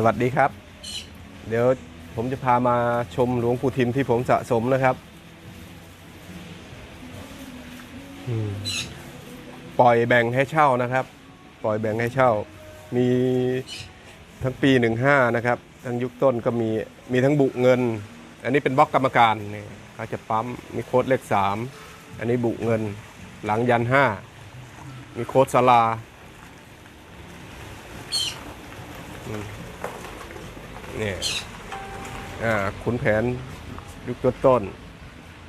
สวัสดีครับ เดี๋ยวผมจะพามาชมหลวงปู่ทิมที่ผมสะสมนะครับ ปล่อยแบ่งให้เช่านะครับ ปล่อยแบ่งให้เช่า มีทั้งปี 15 นะครับ ทั้งยุคต้นก็มี มีทั้งบุเงิน อันนี้เป็นบล็อกกรรมการเนี่ยเขาจะปั๊ม มีโค้ดเลข 3 อันนี้บุเงิน หลังยัน 5 มีโค้ดสลาเนี่ยอ่าขุนแผนยุคต้นต้น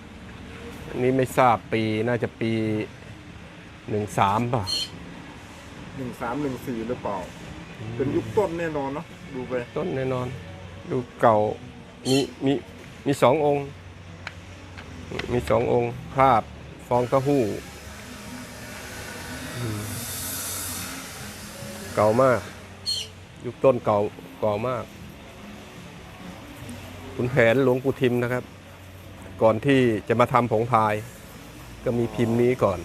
ๆอันนี้ไม่ทราบปีน่าจะปีหนึ่งสามป่ะหนึ่งสามหนึ่งสี่หรือเปล่า เป็นยุคต้นแน่นอนเนาะดูไปต้นแน่นอน ดูเก่ามีมีมีสององค์ มีสององค์ภาพฟองเต้าหู้อืมเก่ามาก ยุคต้นเก่าเก่ามาก ขุนแผนหลวงปู่ทิมนะครับ ก่อนที่จะมาทำผงพาย ก็มีพิมพ์นี้ก่อน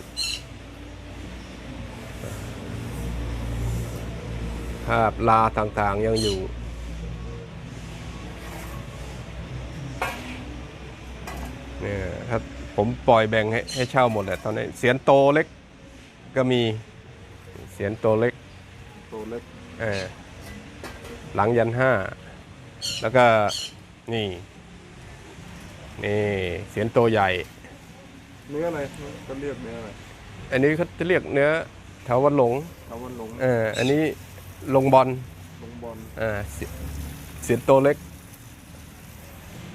ภาพลาต่างๆยังอยู่เนี่ยครับผมปล่อยแบ่งให้ให้เช่าหมดแหละตอนนี้เสียนโตเล็กก็มีเสียนโตเล็กตัวเล็กเออหลังยันห้าแล้วก็ นี่ นี่เสียนโตใหญ่ เนื้ออะไรก็เรียกเนื้ออะไรอันนี้เขาจะเรียกเนื้อแถววันหลงตะวันหลงเอออันนี้ลงบอลลงบอลเออเสียเสียนโตเล็ก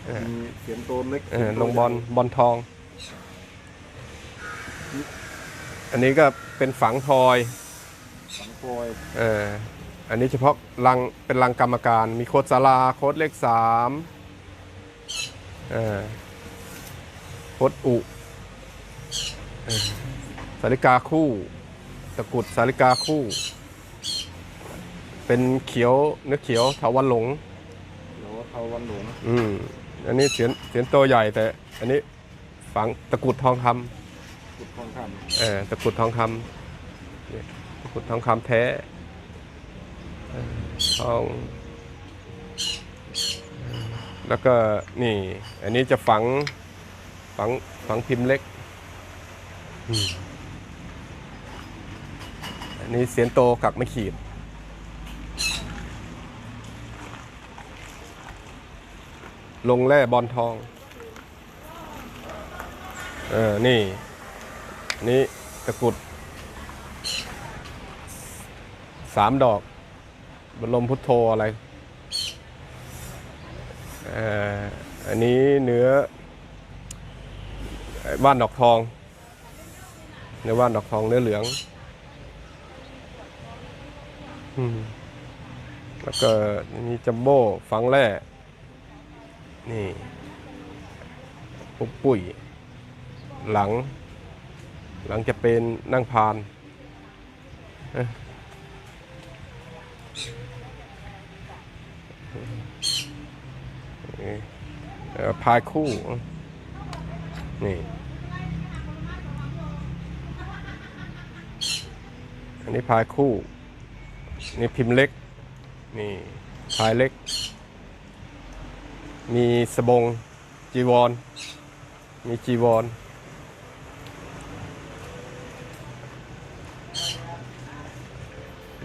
เออมีเสียงตัวเล็กเออเสียลงบอลบอลทอง อันนี้ก็เป็นฝังทอยสังฟอยเอออันนี้เฉพาะรังเป็นรังกรรมการ มีโคดสาราโคดเลขสาม เออโคดอุเออสาริกาคู่ ตะกรุดสาริกาคู่ เป็นเขียวเนื้อเขียวเถาวันหลงแล้วก็ตะวันหลงอืมอันนี้เสียนเสียนโตใหญ่แต่ อันนี้ฝังตะกรุดทองคำขุดทองคเออตะกรุดทองคำเนี่ยตะกรุดทองคำแท้เออทอง แล้วก็นี่ อันนี้จะฝังฝังฝังพิมพ์เล็ก อันนี้เสียนโตกักไม่ขีด ลงแร่บอลทอง เออ นี่นี่ตะกุดสามดอกบรมพุทโธอะไร อันนี้เนื้อไอ้ว่านดอกทอง เนื้อว่านดอกทองเนื้อเหลืองอแล้วก็มีจัมโบ้ฝังแร่นี่ปุ๊บปุ้ยหลัง หลังจะเป็นนั่งพาน พายคู่ นี่ อันนี้พายคู่ นี่พิมพ์เล็ก นี่พายเล็ก มีสบง จีวร มีจีวร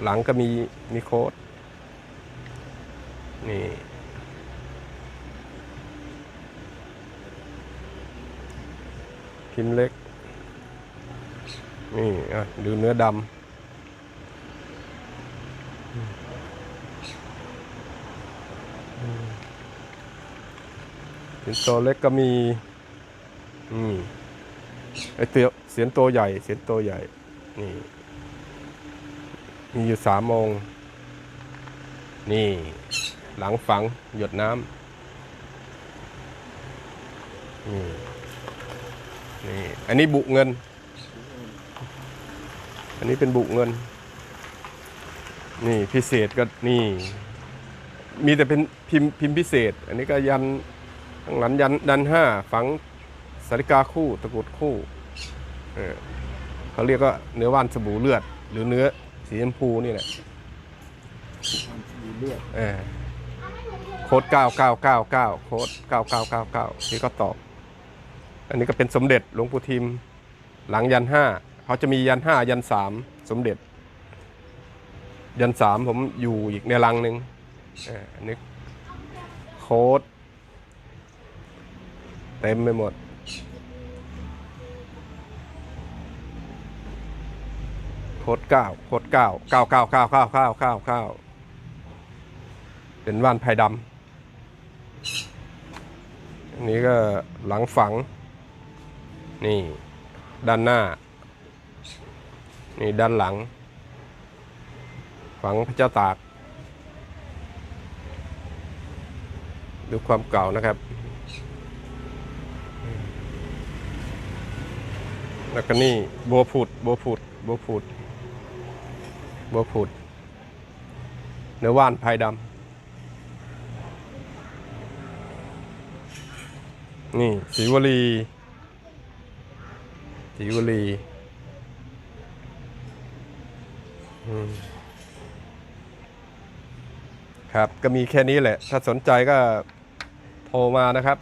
หลังก็มีมีโค้ดนี่ พิมพ์เล็ก นี่อะดูเนื้อดำอืมอืมเสียนโตเล็กก็มีอืมไอเตียเสียนโตใหญ่เสียนโตใหญ่ นี่ มีอยู่สามองนี่ หลังฝังหยดน้ำนี่ นี่อันนี้บุเงิน อันนี้เป็นบุเงิน นี่พิเศษก็นี่ มีแต่เป็นพิมพ์พิมพ์พิเศษ อันนี้ก็ยันข้างหลังยันดันห้าฝังสาริกาคู่ตะกุดคู่เออเขาเรียกว่าเนื้อว่านสบู่เลือด หรือเนื้อสีชมพูนี่แหละเออโค้ดเก้าเก้าเก้าเก้าโค้ดเก้าเก้าเก้าเก้าที่ก็ตอบ อันนี้ก็เป็นสมเด็จหลวงปู่ทิม หลังยันห้าเขาจะมียันห้ายันสามสมเด็จ ยันสามผมอยู่อีกในลังหนึ่งอออันนี้โค้ดเต็มไปหมดโค้ดเก้าโค้ดเก้าเก้าเก้าเก้าเก้าเก้าเก้าเก้าเป็นว่านไผ่ดำอันนี้ก็หลังฝัง นี่ด้านหน้า นี่ด้านหลัง ฝังพระเจ้าตาก ดูความเก่านะครับ แล้วก็นี่บัวผุดบัวผุดบัวผุดบัวผุดเนื้อว่านภายดำ นี่สีวลี สิวลีครับก็มีแค่นี้แหละ ถ้าสนใจก็โทรมานะครับ